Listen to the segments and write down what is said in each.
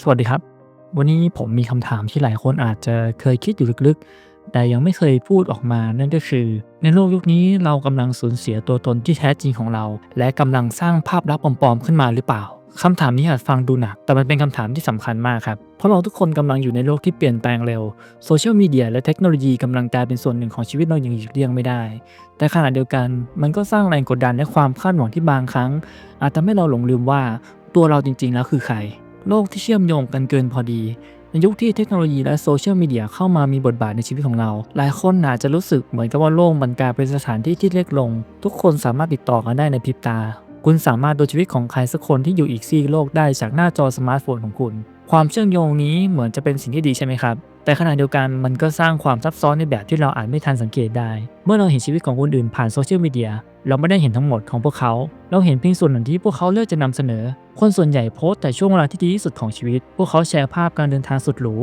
สวัสดีครับ วันนี้ผมมีคำถามที่หลายคนอาจจะเคยคิดอยู่ลึกๆ แต่ยังไม่เคยพูดออกมานั่นก็คือ ในโลกยุคนี้เรากำลังสูญเสียตัวตนที่แท้จริงของเรา และกำลังสร้างภาพลักษณ์ปลอมๆขึ้นมาหรือเปล่าคำถามนี้อาจฟังดูหนัก แต่มันเป็นคำถามที่สำคัญมากครับ เพราะเราทุกคนกำลังอยู่ในโลกที่เปลี่ยนแปลงเร็ว โซเชียลมีเดียและเทคโนโลยีกำลังกลายเป็นส่วนหนึ่งของชีวิตเราอย่างหลีกเลี่ยงไม่ได้ แต่ขณะเดียวกัน มันก็สร้างแรงกดดันและความคาดหวังที่บางครั้ง อาจทำให้เราหลงลืมว่าตัวเราจริง ๆ แล้วคือใคร โลกที่เชื่อมโยงกันเกินพอดีในยุคที่เทคโนโลยีและโซเชียลมีเดียเข้ามามีบทบาทในชีวิตของเรา หลายคนอาจจะรู้สึกเหมือนกับว่าโลกมันกลายเป็นสถานที่ที่เล็กลง ทุกคนสามารถติดต่อกันได้ในพริบตา คุณสามารถดูชีวิตของใครสักคนที่อยู่อีกซีกโลกได้จากหน้าจอสมาร์ทโฟนของคุณ ความเชื่อมโยงนี้เหมือนจะเป็นสิ่งที่ดีใช่ไหมครับ แต่ขณะเดียวกันมันก็สร้างความซับซ้อนในแบบที่เราอาจไม่ทันสังเกตได้ เมื่อเราเห็นชีวิตของคนอื่นผ่านโซเชียลมีเดียเราไม่ได้เห็นทั้งหมดของพวกเขา เราเห็นเพียงส่วนหนึ่งที่พวกเขาเลือกจะนำเสนอ คนส่วนใหญ่โพสต์แต่ช่วงเวลาที่ดีที่สุดของชีวิต พวกเขาแชร์ภาพการเดินทางสุดหรู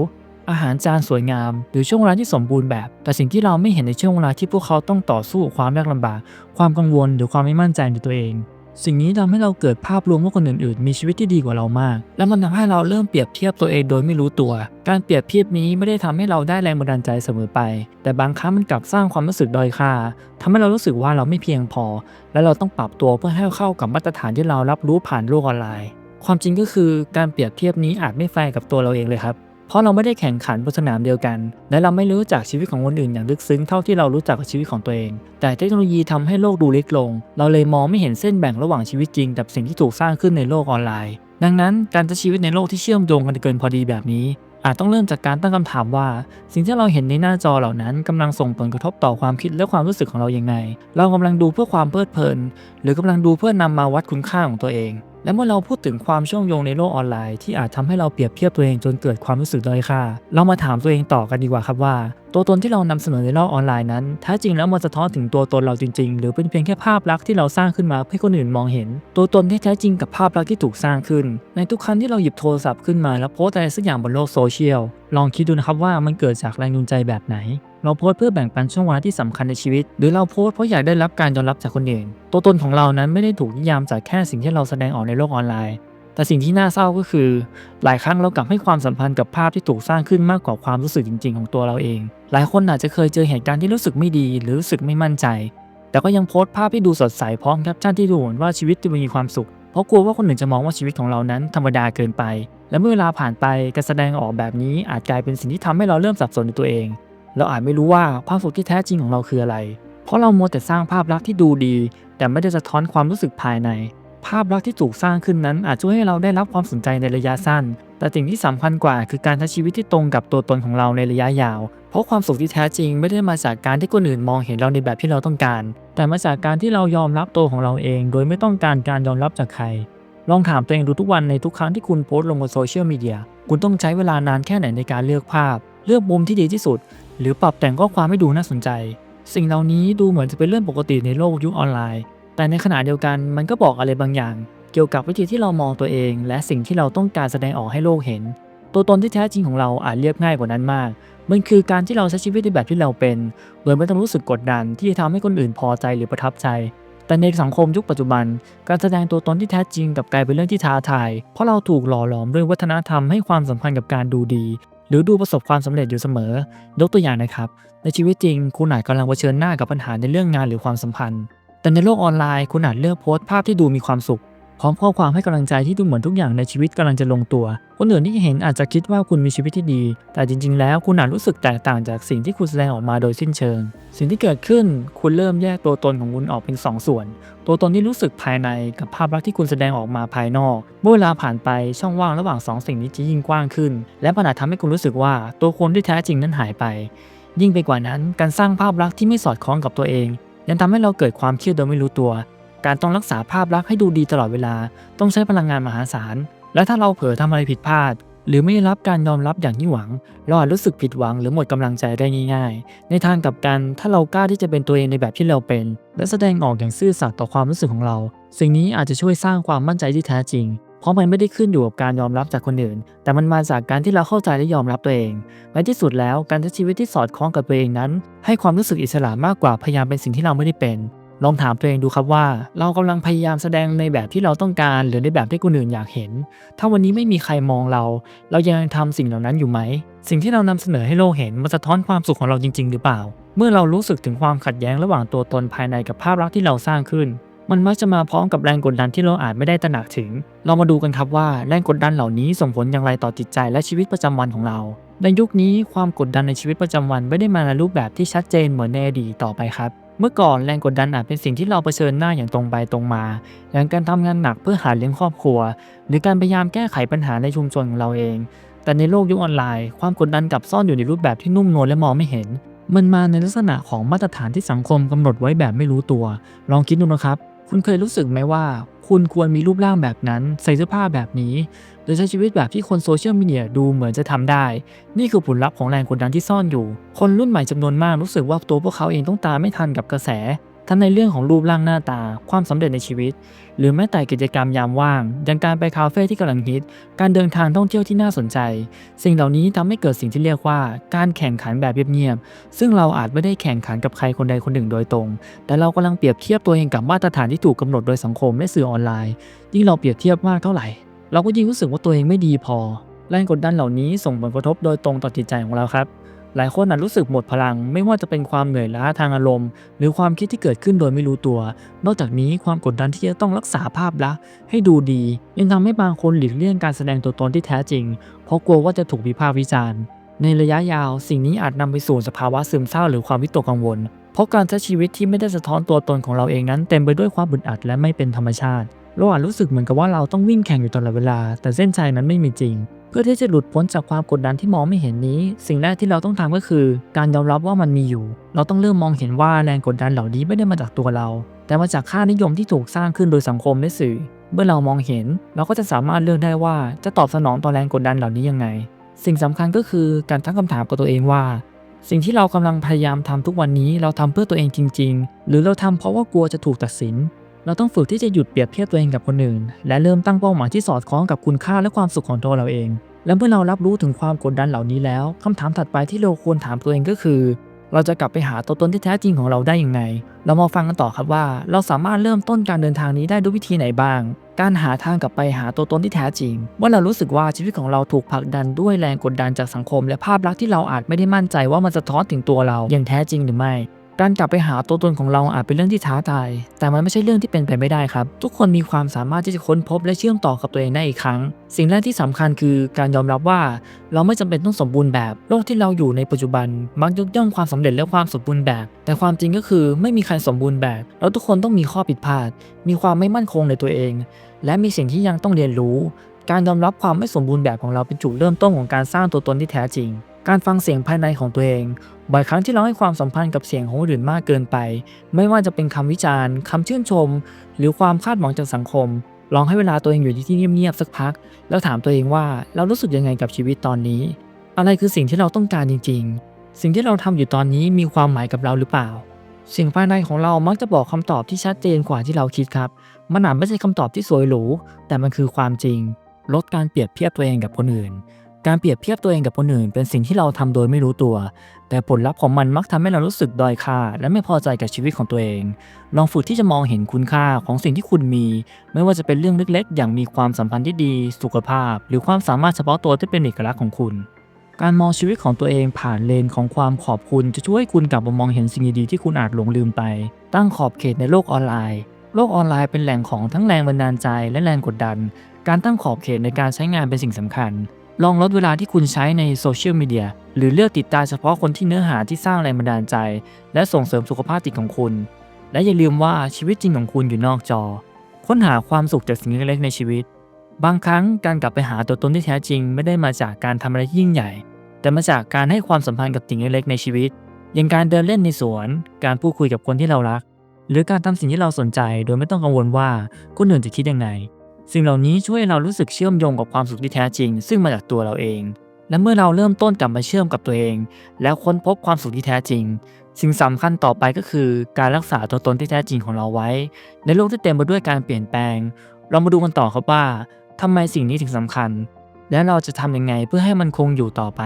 อาหารจานสวยงาม หรือช่วงเวลาที่สมบูรณ์แบบ แต่สิ่งที่เราไม่เห็นในช่วงเวลาที่พวกเขาต้องต่อสู้ความยากลำบาก ความกังวลหรือความไม่มั่นใจในตัวเอง สิ่งนี้ทำให้เราเกิดภาพรวมว่าคนอื่นๆ มีชีวิตที่ดีกว่าเรามาก และมันทำให้เราเริ่มเปรียบเทียบตัวเองโดยไม่รู้ตัว การเปรียบเทียบนี้ไม่ได้ทำให้เราได้แรงบันดาลใจเสมอไป แต่บางครั้งมันกลับสร้างความรู้สึกด้อยค่าทำให้เรารู้สึกว่าเราไม่เพียงพอ และเราต้องปรับตัวเพื่อให้เข้ากับมาตรฐานที่เรารับรู้ผ่านโลกออนไลน์ ความจริงก็คือการเปรียบเทียบนี้อาจไม่แฟร์กับตัวเราเองเลยครับ เพราะเราไม่ได้แข่งขันบนสนามเดียวกัน และเราไม่รู้จักชีวิตของคนอื่นอย่างลึกซึ้งเท่าที่เรารู้จักกับชีวิตของตัวเอง แต่เทคโนโลยีทำให้โลกดูเล็กลง เราเลยมองไม่เห็นเส้นแบ่งระหว่างชีวิตจริงกับสิ่งที่ถูกสร้างขึ้นในโลกออนไลน์ ดังนั้นการใช้ชีวิตในโลกที่เชื่อมโยงกันเกินพอดีแบบนี้ อาจต้องเริ่มจากการตั้งคำถามว่า สิ่งที่เราเห็นในหน้าจอเหล่านั้นกำลังส่งผลกระทบต่อความคิดและความรู้สึกของเราอย่างไงเรากำลังดูเพื่อความเพลิดเพลิน หรือกำลังดูเพื่อนำมาวัดคุณค่าของตัวเอง และเมื่อเราพูดถึงความเชื่อมโยงในโลกออนไลน์ที่อาจทำให้เราเปรียบเทียบตัวเองจนเกิดความรู้สึกด้อยค่า เรามาถามตัวเองต่อกันดีกว่าครับว่า ตัวตนที่เรานำเสนอในโลกออนไลน์นั้นแท้จริงแล้วมันสะท้อนถึงตัวตนเราจริง ๆ หรือเป็นเพียงแค่ภาพลักษณ์ที่เราสร้างขึ้นมาเพื่อให้คนอื่นมองเห็น ตัวตนที่แท้จริงกับภาพลักษณ์ที่ถูกสร้างขึ้น ในทุกครั้งที่เราหยิบโทรศัพท์ขึ้นมาแล้วโพสต์อะไรสักอย่างบนโลกโซเชียลลองคิดดูนะครับว่ามันเกิดจากแรงจูงใจแบบไหน เราโพสเพื่อแบ่งปันช่วงเวลาที่สำคัญในชีวิต หรือเราโพสเพราะอยากได้รับการยอมรับจากคนอื่น ตัวตนของเรานั้นไม่ได้ถูกนิยามจากแค่สิ่งที่เราแสดงออกในโลกออนไลน์ แต่สิ่งที่น่าเศร้าก็คือ หลายครั้งเรากลับให้ความสัมพันธ์กับภาพที่ถูกสร้างขึ้นมากกว่าความรู้สึกจริง ๆ ของตัวเราเอง หลายคนอาจจะเคยเจอเหตุการณ์ที่รู้สึกไม่ดีหรือรู้สึกไม่มั่นใจ แต่ก็ยังโพสต์ภาพที่ดูสดใสพร้อมแคปชั่นที่ดูเหมือนว่าชีวิตจะมีความสุข เพราะกลัวว่าคนอื่นจะมองว่าชีวิตของเรานั้นธรรมดาเกินไป และเมื่อเวลาผ่านไปการแสดงออกแบบนี้อาจกลายเป็นสิ่งที่ทำให้เราเริ่มสับสนในตัวเอง เราอาจไม่รู้ว่าความสุขที่แท้จริงของเราคืออะไร เพราะเราโมวแต่สร้างภาพลักษณ์ที่ดูดี แต่ไม่ได้สะท้อนความรู้สึกภายใน ภาพลักษณ์ที่ถูกสร้างขึ้นนั้นอาจช่วยให้เราได้รับความสนใจในระยะสั้น แต่สิ่งที่สำคัญกว่าคือการใช้ชีวิตที่ตรงกับตัวตนของเราในระยะยาว เพราะความสุขที่แท้จริงไม่ได้มาจากการที่คนอื่นมองเห็นเราในแบบที่เราต้องการ แต่มาจากการที่เรายอมรับตัวของเราเอง โดยไม่ต้องการการยอมรับจากใคร ลองถามตัวเองดูทุกวันในทุกครั้งที่คุณโพสต์ลงบนโซเชียลมีเดีย คุณต้องใช้เวลานานแค่ไหนในการเลือกภาพ เลือกมุมที่ดีที่สุด หรือปรับแต่งข้อความให้ดูน่าสนใจ สิ่งเหล่านี้ดูเหมือนจะเป็นเรื่องปกติในโลกยุคออนไลน์ แต่ในขณะเดียวกันมันก็บอกอะไรบางอย่าง เกี่ยวกับวิธีที่เรามองตัวเอง และสิ่งที่เราต้องการแสดงออกให้โลกเห็น ตัวตนที่แท้จริงของเราอาจเรียบง่ายกว่านั้นมาก มันคือการที่เราใช้ชีวิตในแบบที่เราเป็น โดยไม่ต้องรู้สึกกดดันที่จะทำให้คนอื่นพอใจหรือประทับใจ แต่ในสังคมยุคปัจจุบัน การแสดงตัวตนที่แท้จริงกับกลายเป็นเรื่องที่ท้าทาย เพราะเราถูกหล่อหลอมด้วยวัฒนธรรมให้ความสำคัญกับการดูดีหรือดูประสบความสำเร็จอยู่เสมอ ยกตัวอย่างนะครับ ในชีวิตจริง คุณอาจกำลังเผชิญหน้ากับปัญหาในเรื่องงานหรือความสัมพันธ์ แต่ในโลกออนไลน์คุณอาจเลือกโพสต์ภาพที่ดูมีความสุข พร้อมข้อความให้กำลังใจที่ดูเหมือนทุกอย่างในชีวิตกำลังจะลงตัว คนอื่นที่เห็นอาจจะคิดว่าคุณมีชีวิตที่ดี แต่จริง ๆ แล้วคุณอาจรู้สึกแตกต่างจากสิ่งที่คุณแสดงออกมาโดยสิ้นเชิง สิ่งที่เกิดขึ้นคุณเริ่มแยกตัวตนของคุณออกเป็นสองส่วน ตัวตนที่รู้สึกภายในกับภาพลักษณ์ที่คุณแสดงออกมาภายนอกเมื่อเวลาผ่านไปช่องว่างระหว่างสองสิ่งนี้จะยิ่งกว้างขึ้น และมันอาจทำให้คุณรู้สึกว่าตัวคนที่แท้จริงนั้นหายไป ยิ่งไปกว่านั้นการสร้างภาพลักษณ์ที่ไม่สอดคล้องกับตัวเอง ยังทำให้เราเกิดความเครียดโดยไม่รู้ตัว การต้องรักษาภาพลักษณ์ให้ดูดีตลอดเวลา ต้องใช้พลังงานมหาศาล และถ้าเราเผลอทำอะไรผิดพลาด หรือไม่ได้รับการยอมรับอย่างที่หวัง เราอาจรู้สึกผิดหวังหรือหมดกำลังใจได้ง่าย ๆ ในทางกลับกันถ้าเรากล้าที่จะเป็นตัวเองในแบบที่เราเป็น และแสดงออกอย่างซื่อสัตย์ต่อความรู้สึกของเรา สิ่งนี้อาจจะช่วยสร้างความมั่นใจที่แท้จริง ราะมันไม่ได้ขึ้นอยู่กับการยอมรับจากคนอื่น แต่มันมาจากการที่เราเข้าใจและยอมรับตัวเองและที่สุดแล้วการใช้ชีวิตที่สอดคล้องกับตัวเองนั้น ให้ความรู้สึกอิสระมากกว่าพยายามเป็นสิ่งที่เราไม่ได้เป็น ลองถามตัวเองดูครับว่า เรากำลังพยายามแสดงในแบบที่เราต้องการหรือในแบบที่คนอื่นอยากเห็น ถ้าวันนี้ไม่มีใครมองเรา เรายังทำสิ่งเหล่านั้นอยู่ไหม สิ่งที่เรานำเสนอให้โลกเห็นมันสะท้อนความสุขของเราจริง ๆ หรือเปล่า เมื่อเรารู้สึกถึงความขัดแย้งระหว่างตัวตนภายในกับภาพลักษณ์ที่เราสร้างขึ้น มันมักจะมาพร้อมกับแรงกดดันที่เราอาจไม่ได้ตระหนักถึง เรามาดูกันครับว่าแรงกดดันเหล่านี้ส่งผลอย่างไรต่อจิตใจและชีวิตประจำวันของเรา ในยุคนี้ความกดดันในชีวิตประจำวันไม่ได้มาในรูปแบบที่ชัดเจนเหมือนในอดีตต่อไปครับ เมื่อก่อนแรงกดดันอาจเป็นสิ่งที่เราเผชิญหน้าอย่างตรงไปตรงมา อย่างการทำงานหนักเพื่อหาเลี้ยงครอบครัว หรือการพยายามแก้ไขปัญหาในชุมชนของเราเอง แต่ในโลกยุคออนไลน์ ความกดดันกลับซ่อนอยู่ในรูปแบบที่นุ่มนวลและมองไม่เห็น มันมาในลักษณะของมาตรฐานที่สังคมกำหนดไว้แบบไม่รู้ตัว ลองคิดดูนะครับ คุณเคยรู้สึกไหมว่า คุณควรมีรูปร่างแบบนั้น ใส่เสื้อผ้าแบบนี้ หรือใช้ชีวิตแบบที่คนโซเชียลมีเดียดูเหมือนจะทำได้ นี่คือผลลัพธ์ของแรงกดดันที่ซ่อนอยู่ คนรุ่นใหม่จำนวนมากรู้สึกว่าตัวพวกเขาเองต้องตามไม่ทันกับกระแส ทั้งในเรื่องของรูปร่างหน้าตา ความสำเร็จในชีวิต หรือแม้แต่กิจกรรมยามว่าง อย่างการไปคาเฟ่ที่กำลังฮิต การเดินทางท่องเที่ยวที่น่าสนใจ สิ่งเหล่านี้ทำให้เกิดสิ่งที่เรียกว่า การแข่งขันแบบเงียบๆ ซึ่งเราอาจไม่ได้แข่งขันกับใครคนใดคนหนึ่งโดยตรง แต่เรากำลังเปรียบเทียบตัวเองกับมาตรฐานที่ถูกกำหนดโดยสังคมและสื่อออนไลน์ ยิ่งเราเปรียบเทียบมากเท่าไหร่ เราก็ยิ่งรู้สึกว่าตัวเองไม่ดีพอแรงกดดันเหล่านี้ส่งผลกระทบโดยตรงต่อจิตใจของเราครับ หลายคนอาจรู้สึกหมดพลัง ไม่ว่าจะเป็นความเหนื่อยล้าทางอารมณ์ หรือความคิดที่เกิดขึ้นโดยไม่รู้ตัว นอกจากนี้ความกดดันที่จะต้องรักษาภาพลักษณ์ให้ดูดี ยังทำให้บางคนหลีกเลี่ยงการแสดงตัวตนที่แท้จริง เพราะกลัวว่าจะถูกวิพากษ์วิจารณ์ ในระยะยาว สิ่งนี้อาจนำไปสู่สภาวะซึมเศร้าหรือความวิตกกังวล เพราะการใช้ชีวิตที่ไม่ได้สะท้อนตัวตนของเราเองนั้น เต็มไปด้วยความบึดอัดและไม่เป็นธรรมชาติเราอาจรู้สึกเหมือนกับว่าเราต้องวิ่งแข่งอยู่ตลอดเวลา แต่เส้นชัยนั้นไม่มีจริง เพื่อที่จะหลุดพ้นจากความกดดันที่มองไม่เห็นนี้ สิ่งแรกที่เราต้องทำก็คือ การยอมรับว่ามันมีอยู่ เราต้องเริ่มมองเห็นว่าแรงกดดันเหล่านี้ไม่ได้มาจากตัวเรา แต่มาจากค่านิยมที่ถูกสร้างขึ้นโดยสังคมและสื่อ เมื่อเรามองเห็น เราก็จะสามารถเลือกได้ว่าจะตอบสนองต่อแรงกดดันเหล่านี้ยังไง สิ่งสำคัญก็คือการตั้งคำถามกับตัวเองว่า สิ่งที่เรากำลังพยายามทำทุกวันนี้เราทำเพื่อตัวเองจริง ๆ หรือเราทำเพราะว่ากลัวจะถูกตัดสิน เราต้องฝึกที่จะหยุดเปรียบเทียบตัวเองกับคนอื่น และเริ่มตั้งเป้าหมายที่สอดคล้องกับคุณค่าและความสุขของตัวเราเอง และเมื่อเรารับรู้ถึงความกดดันเหล่านี้แล้วคำถามถัดไปที่เราควรถามตัวเองก็คือ เราจะกลับไปหาตัวตนที่แท้จริงของเราได้อย่างไรเรามาฟังกันต่อครับว่า เราสามารถเริ่มต้นการเดินทางนี้ได้ด้วยวิธีไหนบ้าง การหาทางกลับไปหาตัวตนที่แท้จริงเมื่อเรารู้สึกว่าชีวิตของเราถูกผลักดันด้วยแรงกดดันจากสังคม และภาพลักษณ์ที่เราอาจไม่ได้มั่นใจว่ามันสะท้อนถึงตัวเราอย่างแท้จริงหรือไม่ การกลับไปหาตัวตนของเราอาจเป็นเรื่องที่ท้าทาย แต่มันไม่ใช่เรื่องที่เป็นไปไม่ได้ครับ ทุกคนมีความสามารถที่จะค้นพบและเชื่อมต่อกับตัวเองได้อีกครั้ง สิ่งแรกที่สำคัญคือการยอมรับว่า เราไม่จำเป็นต้องสมบูรณ์แบบ โลกที่เราอยู่ในปัจจุบัน มักยกย่องความสำเร็จและความสมบูรณ์แบบ แต่ความจริงก็คือไม่มีใครสมบูรณ์แบบ เราทุกคนต้องมีข้อผิดพลาด มีความไม่มั่นคงในตัวเอง และมีสิ่งที่ยังต้องเรียนรู้ การยอมรับความไม่สมบูรณ์แบบของเราเป็นจุดเริ่มต้นของการสร้างตัวตนที่แท้จริง การฟังเสียงภายในของตัวเอง บ่อยครั้งที่เราให้ความสัมพันธ์กับเสียงของคนอื่นมากเกินไป ไม่ว่าจะเป็นคำวิจารณ์คำชื่นชม หรือความคาดหวังจากสังคม ลองให้เวลาตัวเองอยู่ที่เงียบๆสักพัก แล้วถามตัวเองว่าเรารู้สึกยังไงกับชีวิตตอนนี้ อะไรคือสิ่งที่เราต้องการจริง ๆ สิ่งที่เราทำอยู่ตอนนี้มีความหมายกับเราหรือเปล่า สิ่งภายในของเรามักจะบอกคำตอบที่ชัดเจนกว่าที่เราคิดครับ มันอาจไม่ใช่คำตอบที่สวยหรู แต่มันคือความจริง ลดการเปรียบเทียบตัวเองกับคนอื่น การเปรียบเทียบตัวเองกับคนอื่น เป็นสิ่งที่เราทำโดยไม่รู้ตัว แต่ผลลัพธ์ของมันมักทำให้เรารู้สึกด้อยค่า และไม่พอใจกับชีวิตของตัวเอง ลองฝึกที่จะมองเห็นคุณค่าของสิ่งที่คุณมี ไม่ว่าจะเป็นเรื่องเล็กๆ อย่างมีความสัมพันธ์ที่ดี สุขภาพ หรือความสามารถเฉพาะตัวที่เป็นเอกลักษณ์ของคุณ การมองชีวิตของตัวเองผ่านเลนของความขอบคุณ จะช่วยให้คุณกลับมามองเห็นสิ่งดีๆที่คุณอาจหลงลืมไป ตั้งขอบเขตในโลกออนไลน์ โลกออนไลน์เป็นแหล่งของทั้งแรงบันดาลใจและแรงกดดัน การตั้งขอบเขตในการใช้งานเป็นสิ่งสำคัญ ลองลดเวลาที่คุณใช้ในโซเชียลมีเดียหรือเลือกติดตามเฉพาะคนที่เนื้อหาที่สร้างแรงบันดาลใจ และส่งเสริมสุขภาพจิตของคุณ และอย่าลืมว่าชีวิตจริงของคุณอยู่นอกจอ ค้นหาความสุขจากสิ่งเล็กๆในชีวิต บางครั้งการกลับไปหาตัวตนที่แท้จริง ไม่ได้มาจากการทำอะไรยิ่งใหญ่ แต่มาจากการให้ความสัมพันธ์กับสิ่งเล็กๆในชีวิต อย่างการเดินเล่นในสวน การพูดคุยกับคนที่เรารัก หรือการทำสิ่งที่เราสนใจ โดยไม่ต้องกังวลว่าคนอื่นจะคิดยังไง สิ่งเหล่านี้ช่วยให้เรารู้สึกเชื่อมโยงกับความสุขที่แท้จริง ซึ่งมาจากตัวเราเอง และเมื่อเราเริ่มต้นกลับมาเชื่อมกับตัวเอง แล้วค้นพบความสุขที่แท้จริง สิ่งสำคัญต่อไปก็คือ การรักษาตัวตนที่แท้จริงของเราไว้ ในโลกที่เต็มไปด้วยการเปลี่ยนแปลง เรามาดูกันต่อครับว่าทำไมสิ่งนี้ถึงสำคัญ และเราจะทำยังไงเพื่อให้มันคงอยู่ต่อไป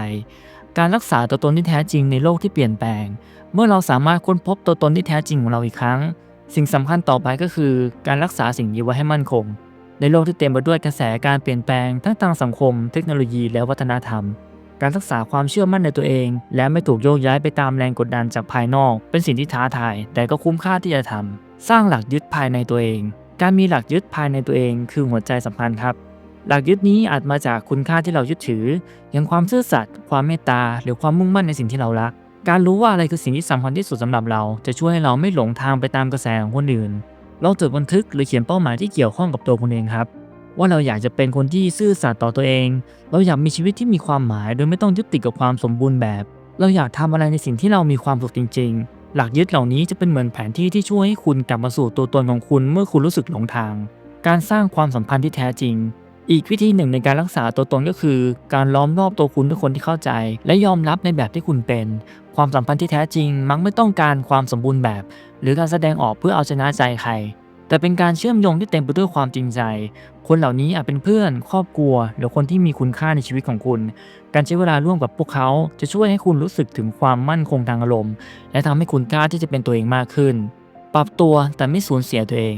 การรักษาตัวตนที่แท้จริงในโลกที่เปลี่ยนแปลง เมื่อเราสามารถค้นพบตัวตนที่แท้จริงของเราอีกครั้ง สิ่งสำคัญต่อไปก็คือ การรักษาสิ่งนี้ไว้ให้มั่นคง ในโลกที่เต็มไปด้วยกระแสการเปลี่ยนแปลงทั้งทางสังคม เทคโนโลยีและวัฒนธรรม การรักษาความเชื่อมั่นในตัวเอง และไม่ถูกโยกย้ายไปตามแรงกดดันจากภายนอก เป็นสิ่งที่ท้าทาย แต่ก็คุ้มค่าที่จะทำสร้างหลักยึดภายในตัวเอง การมีหลักยึดภายในตัวเอง คือหัวใจสำคัญครับ หลักยึดนี้อาจมาจากคุณค่าที่เรายึดถือ อย่างความซื่อสัตย์ความเมตตา หรือความมุ่งมั่นในสิ่งที่เรารัก การรู้ว่าอะไรคือสิ่งที่สำคัญที่สุดสำหรับเรา จะช่วยให้เราไม่หลงทางไปตามกระแสของคนอื่น ลองจดบันทึกหรือเขียนเป้าหมายที่เกี่ยวข้องกับตัวคุณเองครับ ว่าเราอยากจะเป็นคนที่ซื่อสัตย์ต่อตัวเอง เราอยากมีชีวิตที่มีความหมาย โดยไม่ต้องยึดติดกับความสมบูรณ์แบบ เราอยากทำอะไรในสิ่งที่เรามีความสุขจริง ๆ หลักยึดเหล่านี้จะเป็นเหมือนแผนที่ที่ช่วยให้คุณกลับมาสู่ตัวตนของคุณเมื่อคุณรู้สึกหลงทาง การสร้างความสัมพันธ์ที่แท้จริง อีกวิธีหนึ่งในการรักษาตัวตนก็คือ การล้อมรอบตัวคุณด้วยคนที่เข้าใจ และยอมรับในแบบที่คุณเป็น ความสัมพันธ์ที่แท้จริงมักไม่ต้องการความสมบูรณ์แบบ หรือการแสดงออกเพื่อเอาชนะใจใคร แต่เป็นการเชื่อมโยงที่เต็มไปด้วยความจริงใจ คนเหล่านี้อาจเป็นเพื่อน ครอบครัว หรือคนที่มีคุณค่าในชีวิตของคุณ การใช้เวลาร่วมกับพวกเขาจะช่วยให้คุณรู้สึกถึงความมั่นคงทางอารมณ์ และทำให้คุณกล้าที่จะเป็นตัวเองมากขึ้น ปรับตัวแต่ไม่สูญเสียตัวเอง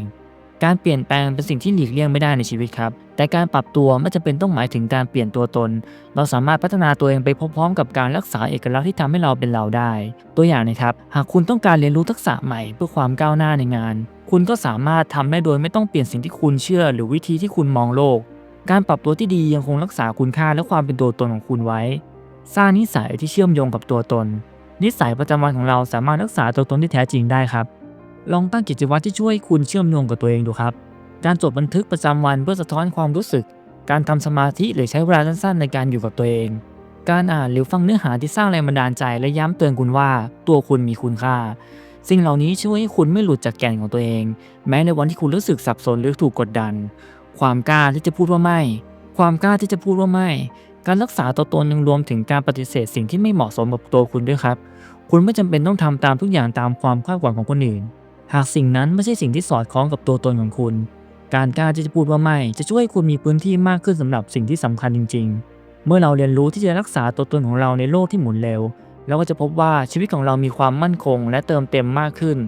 การเปลี่ยนแปลงเป็นสิ่งที่หลีกเลี่ยงไม่ได้ในชีวิตครับ แต่การปรับตัวไม่จำเป็นต้องหมายถึงการเปลี่ยนตัวตน เราสามารถพัฒนาตัวเองไปพร้อมๆ กับการรักษาเอกลักษณ์ที่ทำให้เราเป็นเราได้ ตัวอย่างนะครับ หากคุณต้องการเรียนรู้ทักษะใหม่เพื่อความก้าวหน้าในงาน คุณก็สามารถทำได้โดยไม่ต้องเปลี่ยนสิ่งที่คุณเชื่อ หรือวิธีที่คุณมองโลก การปรับตัวที่ดียังคงรักษาคุณค่าและความเป็นตัวตนของคุณไว้ สร้างนิสัยที่เชื่อมโยงกับตัวตน นิสัยประจำวันของเราสามารถรักษาตัวตนที่แท้จริงได้ครับ ลองตั้งกิจวัตรที่ช่วยคุณเชื่อมโยงกับตัวเองดูครับ การจดบันทึกประจำวันเพื่อสะท้อนความรู้สึก การทำสมาธิหรือใช้เวลาสั้นๆในการอยู่กับตัวเอง การอ่านหรือฟังเนื้อหาที่สร้างแรงบันดาลใจและย้ำเตือนคุณว่าตัวคุณมีคุณค่า สิ่งเหล่านี้ช่วยให้คุณไม่หลุดจากแก่นของตัวเอง แม้ในวันที่คุณรู้สึกสับสนหรือถูกกดดัน ความกล้าที่จะพูดว่าไม่ ความกล้าที่จะพูดว่าไม่ การรักษาตัวตนยังรวมถึงการปฏิเสธสิ่งที่ไม่เหมาะสมกับตัวคุณด้วยครับ คุณไม่จำเป็นต้องทำตามทุกอย่างตามความคาดหวังของคนอื่น หากสิ่งนั้นไม่ใช่สิ่งที่สอดคล้องกับตัวตนของคุณ การกล้าที่จะพูดว่าไม่ จะช่วยให้คุณมีพื้นที่มากขึ้นสำหรับสิ่งที่สำคัญจริง ๆ เมื่อเราเรียนรู้ที่จะรักษาตัวตนของเราในโลกที่หมุนเร็วเราก็จะพบว่าชีวิตของเรามีความมั่นคง และเติมเต็มมากขึ้น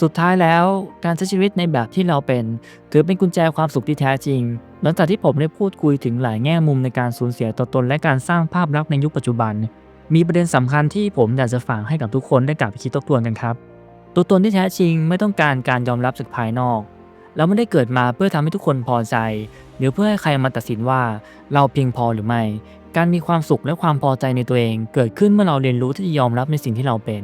สุดท้ายแล้วการใช้ชีวิตในแบบที่เราเป็นถือเป็นกุญแจความสุขที่แท้จริง หลังจากที่ผมได้พูดคุยถึงหลายแง่มุมในการสูญเสียตัวตนและการสร้างภาพลักษณ์ในยุคปัจจุบัน มีประเด็นสำคัญที่ผมอยากจะฝากให้กับทุกคนได้กลับไปคิดทบทวนกันครับ ตัวตนที่แท้จริงไม่ต้องการการยอมรับจากภายนอก เราไม่ได้เกิดมาเพื่อทำให้ทุกคนพอใจ หรือเพื่อให้ใครมาตัดสินว่าเราเพียงพอหรือไม่ การมีความสุขและความพอใจในตัวเอง เกิดขึ้นเมื่อเราเรียนรู้ที่จะยอมรับในสิ่งที่เราเป็น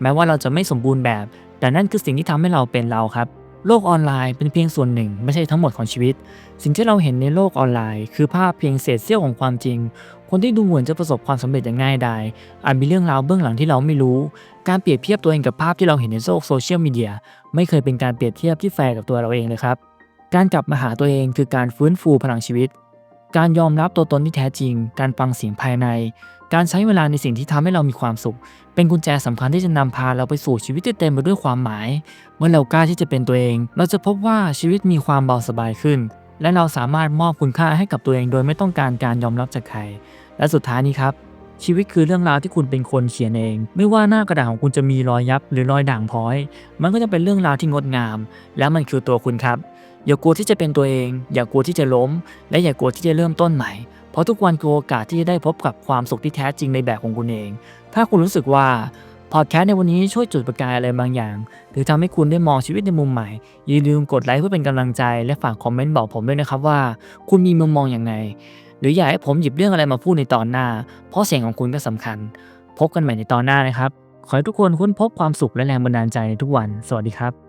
แม้ว่าเราจะไม่สมบูรณ์แบบ แต่นั่นคือสิ่งที่ทำให้เราเป็นเราครับโลกออนไลน์เป็นเพียงส่วนหนึ่ง ไม่ใช่ทั้งหมดของชีวิต สิ่งที่เราเห็นในโลกออนไลน์ คือภาพเพียงเศษเสี้ยวของความจริง คนที่ดูเหมือนจะประสบความสำเร็จอย่างง่ายดายอาจมีเรื่องราวเบื้องหลังที่เราไม่รู้ การเปรียบเทียบตัวเองกับภาพที่เราเห็นในโลกโซเชียลมีเดียไม่เคยเป็นการเปรียบเทียบที่แฟร์กับตัวเราเองเลยครับ การกลับมาหาตัวเองคือการฟื้นฟูพลังชีวิต การยอมรับตัวตนที่แท้จริง การฟังเสียงภายใน การใช้เวลาในสิ่งที่ทำให้เรามีความสุข เป็นกุญแจสำคัญที่จะนำพาเราไปสู่ชีวิตที่เต็มไปด้วยความหมาย เมื่อเรากล้าที่จะเป็นตัวเอง เราจะพบว่าชีวิตมีความเบาสบายขึ้น และเราสามารถมอบคุณค่าให้กับตัวเองโดยไม่ต้องการการยอมรับจากใคร และสุดท้ายนี้ครับ ชีวิตคือเรื่องราวที่คุณเป็นคนเขียนเอง ไม่ว่าหน้ากระดาษของคุณจะมีรอยยับหรือรอยด่างพ้อย มันก็จะเป็นเรื่องราวที่งดงาม และมันคือตัวคุณครับ อย่ากลัวที่จะเป็นตัวเอง อย่ากลัวที่จะล้ม และอย่ากลัวที่จะเริ่มต้นใหม่ เพราะทุกวันคือโอกาสที่จะได้พบกับความสุขที่แท้จริงในแบบของคุณเอง ถ้าคุณรู้สึกว่า พอดแคสต์ในวันนี้ช่วยจุดประกายอะไรบางอย่าง หรือทำให้คุณได้มองชีวิตในมุมใหม่ อย่าลืมกดไลค์เพื่อเป็นกำลังใจ และฝากคอมเมนต์บอกผมด้วยนะครับว่า คุณมีมุมมองอย่างไรหรืออยากให้ผมหยิบเรื่องอะไรมาพูดในตอนหน้า เพราะเสียงของคุณก็สำคัญ พบกันใหม่ในตอนหน้านะครับ ขอให้ทุกคนค้นพบความสุขและแรงบันดาลใจในทุกวัน สวัสดีครับ